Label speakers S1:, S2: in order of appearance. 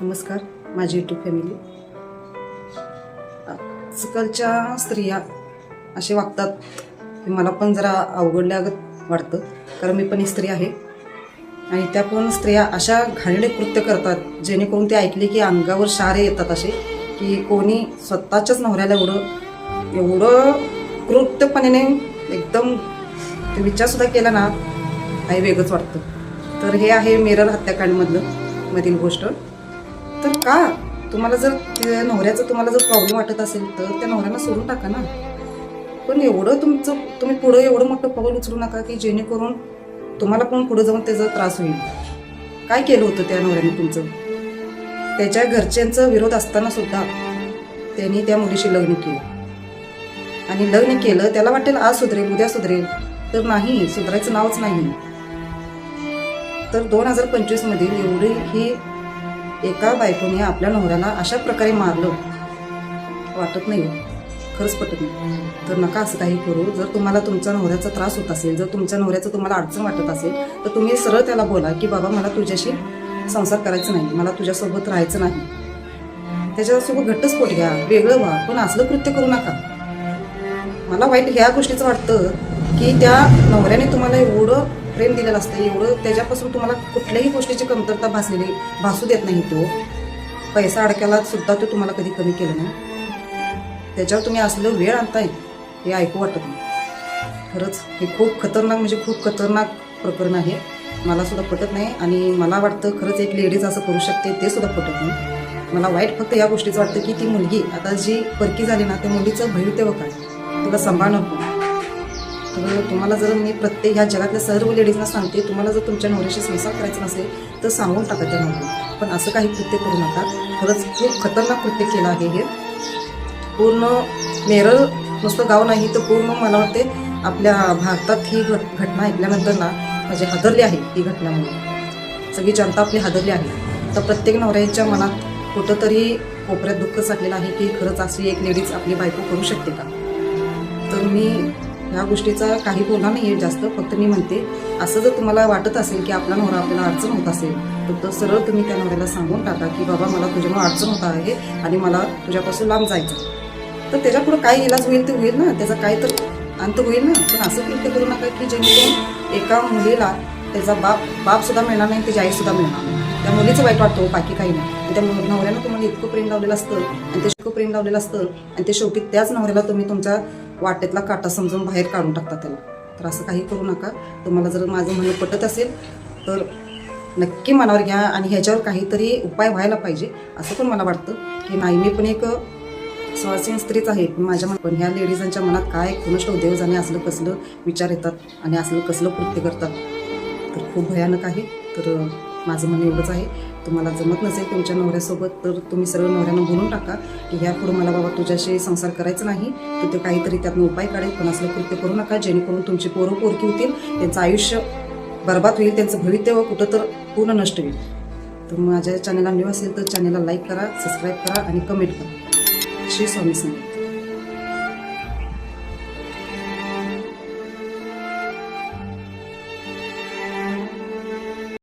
S1: नमस्कार माझी YouTube family आजकालच्या स्त्रिया असे वागतात हे मला पण जरा अवघडल्यागत वाटतं कारण मी पण एक स्त्री आहे. आणि त्या पण स्त्रिया अशा घाणेडे कृत्य करतात जेणेकरून ते ऐकले की अंगावर शारे येतात असे की कोणी स्वतःच्याच नवऱ्याला एवढं एवढं कृत्यपणे एकदम ते विचारसुद्धा केला ना काही वेगळंच वाटतं. तर हे आहे मिरर हत्याकांडमधलं. मधील गोष्ट. तर का? तुम्हाला जर त्या नवऱ्याचं तुम्हाला जर प्रॉब्लेम वाटत असेल तर त्या नवऱ्याला सोडून टाका ना. पण एवढं तुमचं तुम्ही पुढं एवढं मोठं पाऊल उचलू नका की जेणेकरून तुम्हाला पण पुढे जाऊन त्याचा त्रास होईल. काय केलं होतं त्या नवऱ्याने तुमचं? त्याच्या घरच्यांचा विरोध असताना सुद्धा त्यांनी त्या मुलीशी लग्न केलं. आणि लग्न केलं त्याला वाटेल आज सुधरेल उद्या सुधरेल. तर नाही सुधरायचं नावच नाही. तर दोन हजार पंचवीसमध्ये एवढी ही एका बायकोने आपल्या नवऱ्याला अशा प्रकारे मारलं वाटत नाही हो. खरंच पटत नाही. तर नका असं काही करू. जर तुम्हाला तुमच्या नवऱ्याचा त्रास होत असेल जर तुमच्या नवऱ्याचं तुम्हाला अडचण वाटत असेल तर तुम्ही सरळ त्याला बोला की बाबा मला तुझ्याशी संसार करायचा नाही. मला तुझ्यासोबत राहायचं नाही. त्याच्यासोबत घट्टस्फोट घ्या. वेगळं व्हा. पण असलं कृत्य करू नका. मला वाईट ह्या गोष्टीचं वाटतं की त्या नवऱ्याने तुम्हाला एवढं प्रेम दिलेलं असतं एवढं. त्याच्यापासून तुम्हाला कुठल्याही गोष्टीची कमतरता भासलेली भासू देत नाही तो. पैसा अडक्याला सुद्धा तो तुम्हाला कधी कमी केलं नाही. त्याच्यावर तुम्ही असलं वेळ आणताय हे ऐकू वाटत नाही. खरंच हे खूप खतरनाक म्हणजे खूप खतरनाक प्रकरण आहे. मला सुद्धा पटत नाही आणि मला वाटतं खरंच एक लेडीज असं करू शकते ते सुद्धा पटत नाही. मला वाईट फक्त या गोष्टीचं वाटतं की ती मुलगी आता जी परकी झाली ना त्या मुलीचं भवितव्य काय? तुला सांभाळणं कारण तर तुम्हाला जर मी प्रत्येक ह्या जगातल्या सर्व लेडीजना सांगते तुम्हाला जर तुमच्या नवऱ्याशी संसार करायचा नसेल तर सांगून टाका त्या नवऱ्याला पण असं काही कृत्य करू नका. खरंच खूप खतरनाक कृत्य केलं आहे हे. पूर्ण नेरळ नुसतं गाव नाही तर पूर्ण मला वाटते आपल्या भारतात ही घट घटना ऐकल्यानंतर ना म्हणजे हादरली आहे ही घटनामुळे सगळी जनता आपली हादरली आहे. तर प्रत्येक नवऱ्याच्या मनात कुठंतरी कोपऱ्यात दुःख साठलेलं आहे की खरंच अशी एक लेडीज आपली बायको करू शकते का? तर मी ह्या गोष्टीचा काही बोला नाही आहे जास्त फक्त मी म्हणते असं जर तुम्हाला वाटत असेल की आपला नवरा आपल्याला अडचण होत असेल तर तो सरळ तुम्ही त्या नवऱ्याला सांगून टाका की बाबा मला तुझ्यामुळे अडचण होत आहे आणि मला तुझ्यापासून लांब जायचं तर त्याच्यापुढं काय इलाज होईल ते होईल ना त्याचा काय तर अंत होईल ना. पण असं कृत्य करू नका की जेणेकरून एका मुलीला त्याचा बाप बापसुद्धा मिळणार नाही त्याची आईसुद्धा मिळणार नाही. त्या मुलीचं वाईट वाटतो हो, बाकी काही नाही. त्या नवऱ्यानं तुम्हाला इतकं प्रेम लावलेलं असतं आणि ते इतकं प्रेम लावलेलं असतं आणि ते शेवटी त्याच नवऱ्याला तुम्ही तुमच्या वाटेतला काटा समजून बाहेर काढून टाकता त्याला. तर असं काही करू नका. तुम्हाला जर माझं म्हणणं पटत असेल तर नक्की मनावर घ्या आणि ह्याच्यावर काहीतरी उपाय व्हायला पाहिजे असं पण मला वाटतं. की नाही मी पण एक स्वासीन स्त्रीच आहे. पण माझ्या मन पण ह्या लेडीजांच्या मनात काय कुणष्ट उद्योग आणि असलं कसलं विचार येतात आणि असलं कसलं कृत्य करतात. तर खूप भयानक आहे. तर माझं म्हणणं एवढंच आहे. तुम्हाला जमत नसेल तुमच्या नवऱ्यासोबत तर तुम्ही सरळ नवऱ्यानं बोलून टाका की ह्या मला बाबा तुझ्याशी संसार करायचा नाही तर ते काहीतरी त्यातनं उपाय काढेल पण असलं कृत्य करू नका जेणेकरून तुमची पोरं पोरकी होतील त्यांचं आयुष्य बरबाद होईल त्यांचं भवितव्य कुठं तर पूर्ण नष्ट होईल. तर माझ्या चॅनलला न्यू असेल तर चॅनलला लाईक करा सबस्क्राईब करा आणि कमेंट करा. श्री स्वामी सांगा